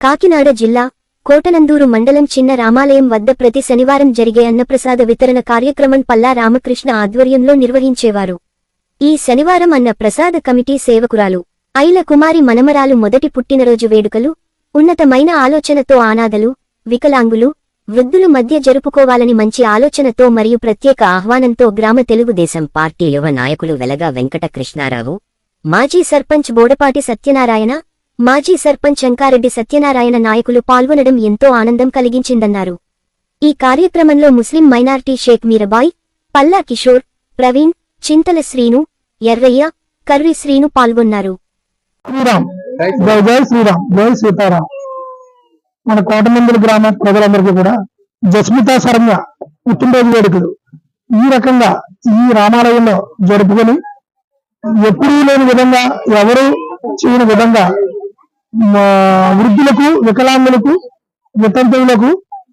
కాకినాడ జిల్లా కోటనందూరు మండలం చిన్న రామాలయం వద్ద ప్రతి శనివారం జరిగే అన్నప్రసాద వితరణ కార్యక్రమం పల్లా రామకృష్ణ ఆధ్వర్యంలో నిర్వహించేవారు. ఈ శనివారం అన్న ప్రసాద కమిటీ సేవకురాలు ఐల కుమారి మనమరాలు మొదటి పుట్టినరోజు వేడుకలు ఉన్నతమైన ఆలోచనతో ఆనాదలు వికలాంగులు వృద్ధులు మధ్య జరుపుకోవాలని మంచి ఆలోచనతో మరియు ప్రత్యేక ఆహ్వానంతో గ్రామ తెలుగుదేశం పార్టీ యువ నాయకులు వెలగా వెంకట కృష్ణారావు మాజీ సర్పంచ్ బోడపాటి సత్యనారాయణ మాజీ సర్పంచ్ శంకారెడ్డి సత్యనారాయణ నాయకులు పాల్గొనడం ఎంతో ఆనందం కలిగించిందన్నారు. ఈ కార్యక్రమంలో ముస్లిం మైనార్టీ షేక్ మీరబాయ్ పల్లా కిషోర్ ప్రవీణ్ చింతల శ్రీను ఎర్రయ్య కర్రి శ్రీను పాల్గొన్నారు. శ్రీరామ్. జై జై శ్రీరామ్. జై సీతారాం. మన కోటమందుల గ్రామ ప్రజలందరికీ కూడా జస్మితా సరంగా పుట్టినరోజు వేడుకలు. ఈ రకంగా ఈ రామాలయంలో జరుపుకొని ఎప్పుడూ లేని విధంగా ఎవరు చేయని విధంగా వృద్ధులకు వికలాంగులకు వితంతువులకు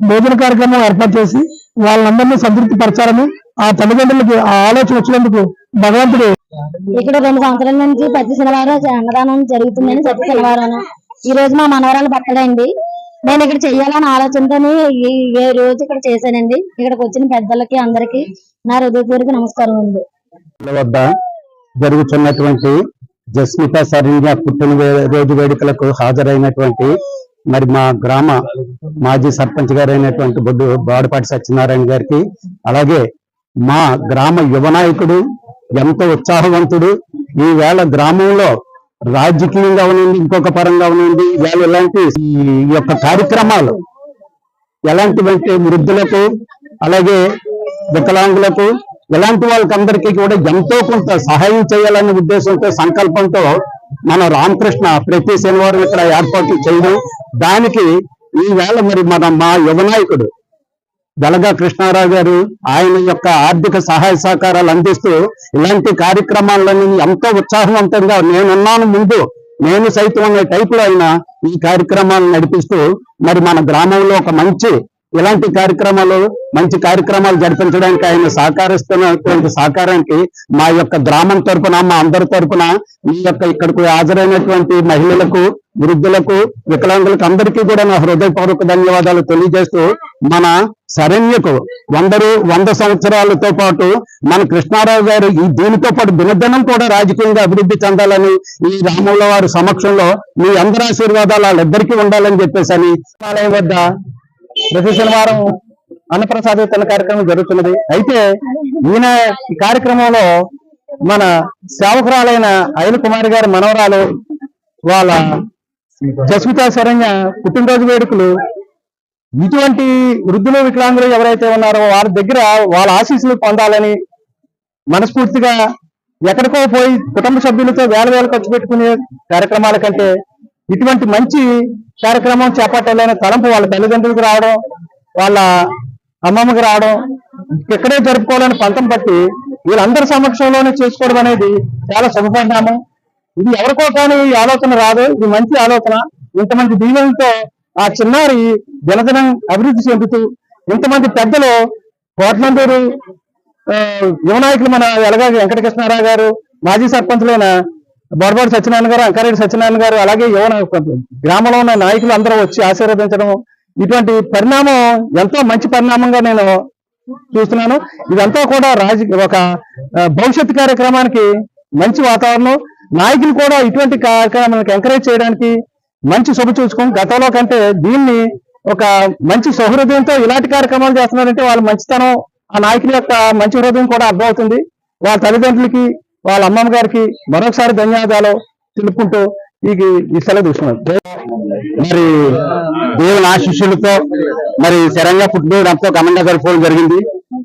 భోజన కార్యక్రమం ఏర్పాటు చేసి వాళ్ళందరినీ సంతృప్తి పరచాలని ఆ తల్లిదండ్రులకి ఆ ఆలోచన వచ్చినందుకు భగవంతుడు ఇక్కడ రెండు సంవత్సరాల నుంచి ప్రతి శనివారం అన్నదానం జరుగుతుందని ప్రతి శనివారం ఈ రోజు మా మనవరాలు బర్త్డే అండి నేను ఇక్కడ చెయ్యాలని ఆలోచనతోనే ఈ ఏ రోజు ఇక్కడ చేశానండి. ఇక్కడికి వచ్చిన పెద్దలకి అందరికి నా హృదయపూర్వక నమస్కారం ఉంది వద్ద జరుగుతున్నటువంటి జస్మిత సరిగా పుట్టిన వే- రోజు వేడుకలకు హాజరైనటువంటి మరి మా గ్రామ మాజీ సర్పంచ్ గారైనటువంటి బొడ్డు బాడపాటి సత్యనారాయణ గారికి అలాగే మా గ్రామ యువ నాయకుడు ఎంతో ఉత్సాహవంతుడు. ఈ వేళ గ్రామంలో రాజకీయంగా ఉనింది ఇంకొక పరంగా ఉనింది వాళ్ళు ఇలాంటి ఈ యొక్క కార్యక్రమాలు ఎలాంటివంటే వృద్ధులకు అలాగే వికలాంగులకు ఇలాంటి వాళ్ళకందరికీ కూడా ఎంతో కొంత సహాయం చేయాలనే ఉద్దేశంతో సంకల్పంతో మన రామకృష్ణ ప్రతి శనివారం ఇక్కడ ఏర్పాట్లు చేయడం. దానికి ఈ మరి మన మా యువనాయకుడు దళగా కృష్ణారావు గారు ఆయన యొక్క ఆర్థిక సహాయ సహకారాలు అందిస్తూ ఇలాంటి కార్యక్రమాలని ఎంతో ఉత్సాహవంతంగా నేనున్నాను ముందు నేను సైతం అనే టైపులో ఆయన ఈ కార్యక్రమాలు నడిపిస్తూ మరి మన గ్రామంలో ఒక మంచి ఇలాంటి కార్యక్రమాలు మంచి కార్యక్రమాలు జరిపించడానికి ఆయన సహకరిస్తున్నటువంటి సహకారానికి మా యొక్క గ్రామం తరపున మా అందరి తరపున మీ యొక్క ఇక్కడికి హాజరైనటువంటి మహిళలకు వృద్ధులకు వికలాంగులకు అందరికీ కూడా నా హృదయపూర్వక ధన్యవాదాలు తెలియజేస్తూ మన శరణ్యకు వందరు వంద సంవత్సరాలతో పాటు మన కృష్ణారావు గారు ఈ దీనితో పాటు దినదినం కూడా రాజకీయంగా అభివృద్ధి చెందాలని ఈ రాముల వారి సమక్షంలో మీ అందరి ఆశీర్వాదాలు వాళ్ళిద్దరికీ ఉండాలని చెప్పేసి అని ఆలయం వద్ద ప్రతి శనివారం అన్నప్రసాద వితరణ కార్యక్రమం జరుగుతున్నది. అయితే ఈయన ఈ కార్యక్రమంలో మన సేవకురాలైన అయిన కుమారి గారి మనవరాలు వాళ్ళ జస్మితా శరణ్య పుట్టినరోజు వేడుకలు ఇటువంటి వృద్ధులు వికలాంగులు ఎవరైతే ఉన్నారో వాళ్ళ దగ్గర వాళ్ళ ఆశీస్సులు పొందాలని మనస్ఫూర్తిగా ఎక్కడికో పోయి కుటుంబ సభ్యులతో వేల వేల ఖర్చు పెట్టుకునే కార్యక్రమాల కంటే ఇటువంటి మంచి కార్యక్రమం చేపట్టాలనే తలంపు వాళ్ళ తల్లిదండ్రులకు రావడం వాళ్ళ అమ్మమ్మకి రావడం ఇక్కడే జరుపుకోవాలని పంతం పట్టి వీళ్ళందరి సమక్షంలోనే చేసుకోవడం అనేది చాలా శుభపరిణామం. ఇది ఎవరికో కానీ ఈ ఆలోచన రాదు. ఇది మంచి ఆలోచన. ఇంతమంది దీవెనలతో ఆ చిన్నారి దినదినం అభివృద్ధి చెందుతూ ఇంతమంది పెద్దలు కోట్లందరూ యువనాయకులు మన ఎలగా వెంకటకృష్ణారావు గారు మాజీ సర్పంచులైన బొడబడి సత్యనారాయణ గారు అంకారెడ్డి సత్యనారాయణ గారు అలాగే యువ గ్రామంలో ఉన్న నాయకులు అందరూ వచ్చి ఆశీర్వదించడం. ఇటువంటి పరిణామం ఎంతో మంచి పరిణామంగా నేను చూస్తున్నాను. ఇదంతా కూడా రాజ ఒక భవిష్యత్తు భవిష్యత్ కార్యక్రమానికి మంచి వాతావరణం. నాయకులు కూడా ఇటువంటి కార్యక్రమాలకు ఎంకరేజ్ చేయడానికి మంచి శుభ చూసుకోం గతంలో కంటే దీన్ని ఒక మంచి సౌహృదయంతో ఇలాంటి కార్యక్రమాలు చేస్తున్నారంటే వాళ్ళ మంచితనం ఆ నాయకుల యొక్క మంచి హృదయం కూడా అర్థమవుతుంది. వాళ్ళ తల్లిదండ్రులకి వాళ్ళ అమ్మమ్మ గారికి మరొకసారి ధన్యవాదాలు తెలుపుకుంటూ ఈ ఈ సెలవు తీసుకున్నాను మరి దేవుని ఆశీస్సులతో మరి శరంగా పుట్టినరోజు ఎంతో ఘనంగా జరుపుకోవడం జరిగింది.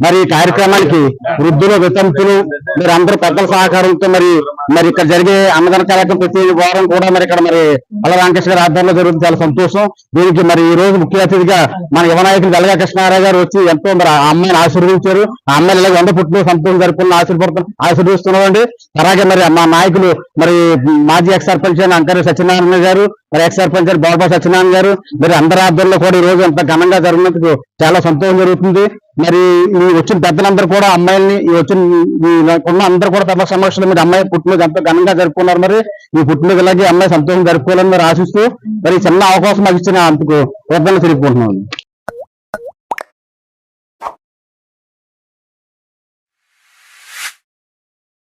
మరి ఈ కార్యక్రమానికి వృద్ధులు వితంతులు మీరు అందరూ పెద్దల సహకారంతో మరి మరి ఇక్కడ జరిగే అన్నదాన కార్యక్రమం ప్రతి వారం కూడా మరి ఇక్కడ మరి అల్ల వెంకటేశ్వర గారి ఆధ్వర్యంలో జరుగుతుంది. చాలా సంతోషం. దీనికి మరి ఈ రోజు ముఖ్య అతిథిగా మన యువనాయకులు వెలగా కృష్ణారావు గారు వచ్చి ఎంతో మరి ఆ అమ్మాయిని ఆశీర్వదించారు. ఆ అమ్మాయిని ఇలా వంద పుట్టిన సంతోషం జరుపుకున్న ఆశీర్వడుతున్న ఆశీర్వదిస్తున్నామండి. అలాగే మరి మా నాయకులు మరి మాజీ ఎక్స్ సర్పంచ్ అయిన అంకర సత్యనారాయణ గారు మరి ఎక్స్ సర్పంచ్ గారు బాబా సత్యనారాయణ గారు మరి అందరి ఆధ్వర్యంలో కూడా ఈ రోజు అంత ఘనంగా జరిగినందుకు చాలా సంతోషం జరుగుతుంది. మరి ఈ వచ్చిన పెద్దలందరూ కూడా అమ్మాయిల్ని ఈ వచ్చిన ఉన్న అందరూ కూడా తమ సమక్షంలో మీరు అమ్మాయి పుట్టినరోజు ఎంతో ఘనంగా జరుపుకున్నారు మరి? ఈ పుట్టినరోజు ఇలాగే అమ్మాయి సంతోషం జరుపుకోవాలని మీరు ఆశిస్తూ మరి చిన్న అవకాశం మాకు ఇచ్చిన అందుకు వద్దలు తెలుపుకుంటున్నాను